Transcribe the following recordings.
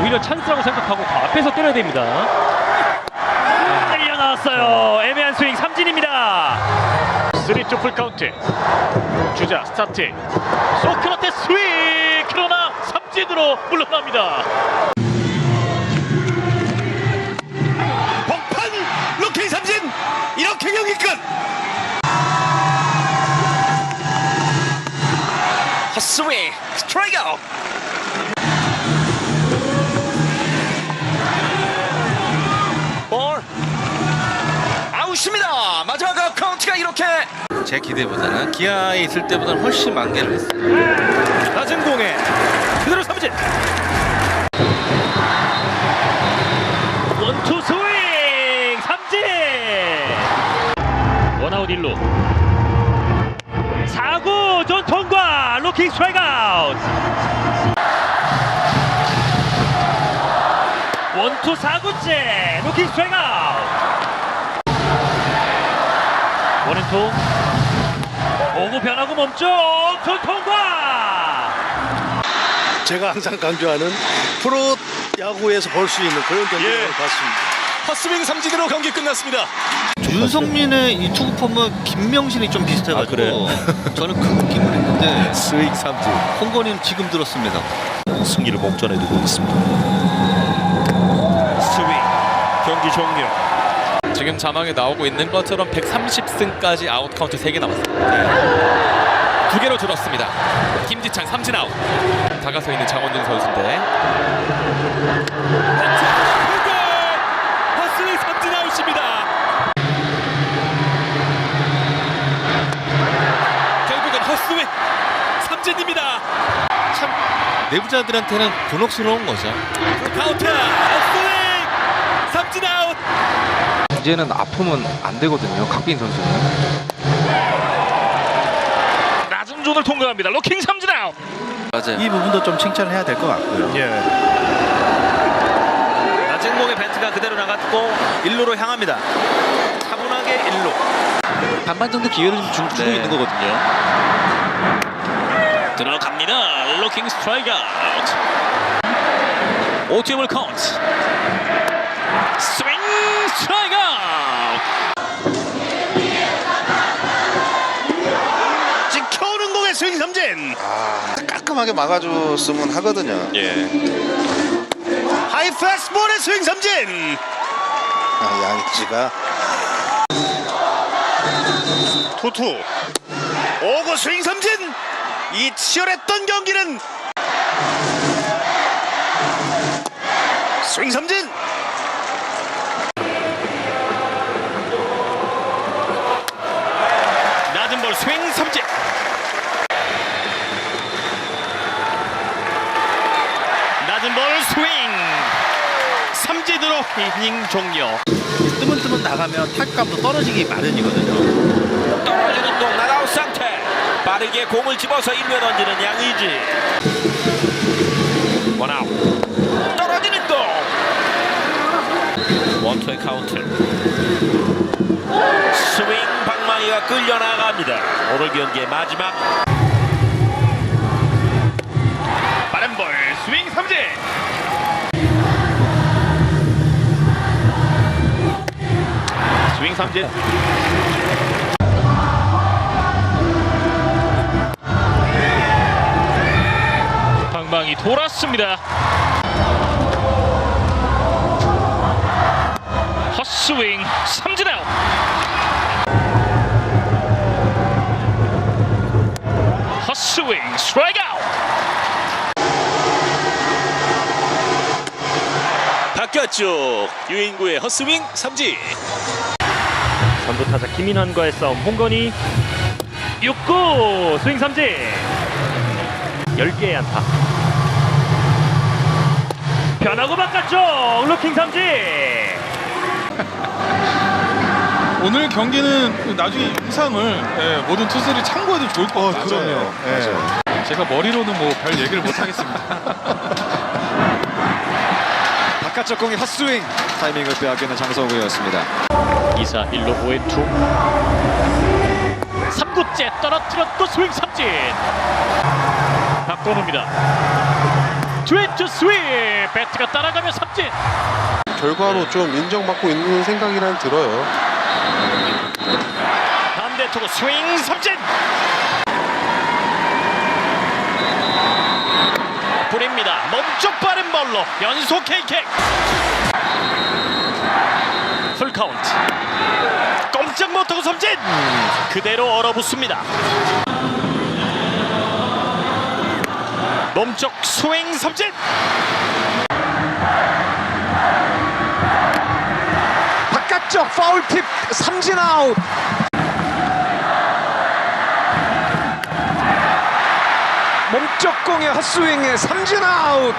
오히려 찬스라고 생각하고 더 앞에서 때려야 됩니다. 때려 나왔어요. 애매한 스윙 삼진입니다. 3투 풀 카운트. 주자 스타트. 소크라테 스윙 그러나 삼진으로 물러납니다. 복판 루킹 삼진 이렇게 경기 끝 헛스윙 스트라이크 아웃 제 기대보다는 기아에 있을 때보다는 훨씬 만개를 했어요. 낮은 공에 그대로 삼진. 원투 스윙 삼진! 원아웃 1루. 4구 존 통과 로킹 스트라이크 아웃. 원투 4구째 로킹 스트라이크 아웃. 원앤투 오구 변하고 멈춰 존 통과 제가 항상 강조하는 프로 야구에서 볼 수 있는 그런 경기를 예. 봤습니다. 헛스윙 삼진으로 경기 끝났습니다 윤성민의 이 투구 폼은 김명신이 좀 비슷해가지고 저는 그 느낌을 했는데 스윙 삼진 홍건이는 지금 들었습니다. 승리를 목전에 두고 있습니다. 스윙 경기 종료 지금 자막에 나오고 있는 것처럼 130승까지 아웃 카운트 3개 남았습니다. 두 개로 줄었습니다. 김지창 삼진 아웃. 다가서 있는 장원준 선수인데. 헛스윙 삼진 아웃입니다. 결국은 헛스윙 삼진입니다. 참 내부자들한테는 곤혹스러운 거죠. 카운트 헛스윙 삼진 아웃. 이제는 아프면 안 되거든요. 각빈 선수는. 낮은 존을 통과합니다 로킹 삼진 아웃 맞아요. 이 부분도 좀 칭찬을 해야 될 것 같고요. 낮은 공의 벤트가 그대로 나갔고 1루로 향합니다 차분하게 1루 반반 정도 기회를 좀 주, 고 네. 있는 거거든요. 들어갑니다 로킹 스트라이크 아웃 오티블 카운트 스윙 스트라이크 아웃 찍혀오는 공의 스윙 삼진 깔끔하게 막아줬으면 하거든요. 예. 하이 패스볼의 스윙 삼진. 아, 양지가. 투투. 오구 스윙 삼진. 이 치열했던 경기는 스윙 삼진. 낮은 볼 스윙 삼진 낮은 볼 스윙 삼진으로 이닝 종료. 뜨문뜨문 나가면 타격감도 떨어지기 마련이거든요. 떨어지는 공 나가웃 상태. 빠르게 공을 집어서 1루에 던지는 양의지. 원아웃. 떨어지는 공 원투의 카운트. 스윙 방망이가 끌려나갑니다. 오늘 경기의 마지막 삼진 방망이 돌았습니다. 헛스윙 삼진 아웃. 헛스윙 스트라이크 아웃. 바뀌었죠 유인구의 헛스윙 삼진 선두 타자 김인환과의 싸움 홍건희 6구 스윙 삼진 10개의 안타 변하고 바꿨죠 로킹 삼진 오늘 경기는 나중에 영상을 예, 모든 투수들이 참고해도 좋을 것 같아요. 그럼요. 예. 제가 머리로는 뭐 별 얘기를 못 하겠습니다. 바깥쪽 공의 헛스윙 타이밍을 빼앗기는 장성우였습니다. 2사 1루 5회 투 3구째 떨어뜨렸고 스윙 삼진 박건우입니다 트웬투 스윙 배트가 따라가며 삼진. 결과로 좀 인정받고 있는 생각이란 들어요. 반대 투구 스윙 삼진. 뿌립니다. 멈쩍 빠른 볼로 연속 케이킥. 풀 카운트. 꼼짝 못하고 삼진. 그대로 얼어붙습니다. 몸쪽 스윙 삼진. 바깥쪽 파울 팁 삼진 아웃. 몸쪽 공의 헛스윙에 삼진 아웃.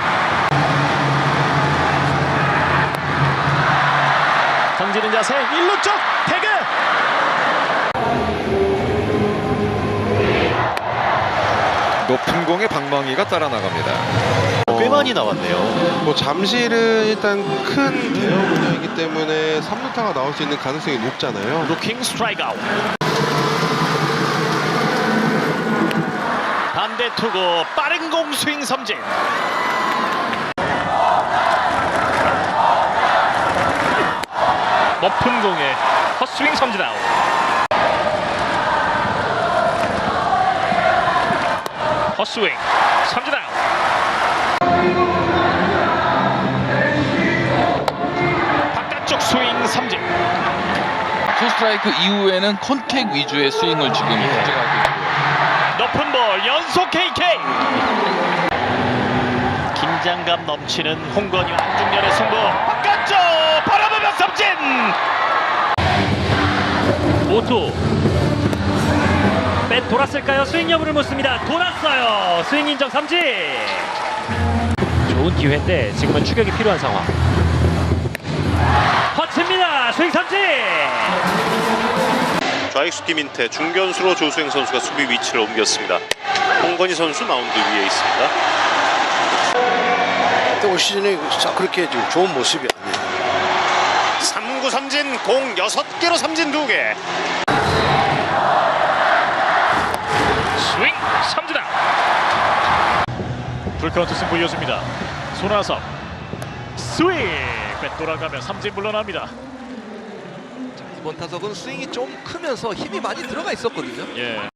던지는 자세 1루 쪽 태그. 높은 공에 방망이가 따라 나갑니다. 꽤 많이 나왔네요. 뭐 잠실은 일단 큰 대형 분야이기 때문에 3루타가 나올 수 있는 가능성이 높잖아요. 루킹 스트라이크 아웃. 반대 투구 빠른 공 스윙 삼진. 높은 공에 헛스윙 삼진 아웃. 헛스윙 삼진 아웃. 바깥쪽 스윙 삼진. 투 스트라이크 이후에는 컨택 위주의 스윙을 지금 가져가고 있고요. 볼 연속 KK 긴장감 넘치는 홍건희 안중열의 승부. 바깥쪽 바라보며 삼진. 오투 뱃 돌았을까요? 스윙 여부를 묻습니다. 돌았어요. 스윙 인정 삼진. 좋은 기회인데 지금은 추격이 필요한 상황. 허칩니다. 스윙 삼진 좌익수 김인태, 중견수로 조수행 선수가 수비 위치를 옮겼습니다. 홍건희 선수 마운드 위에 있습니다. 올 시즌에 그렇게 좋은 모습이 아니에요. 3구 삼진 공 6개로 삼진 2개. 스윙 삼진 아웃 풀카운트 승부 이어집니다 손아섭 스윙 뱃 돌아가며 삼진 물러납니다 이번 타석은 스윙이 좀 크면서 힘이 많이 들어가 있었거든요. 예.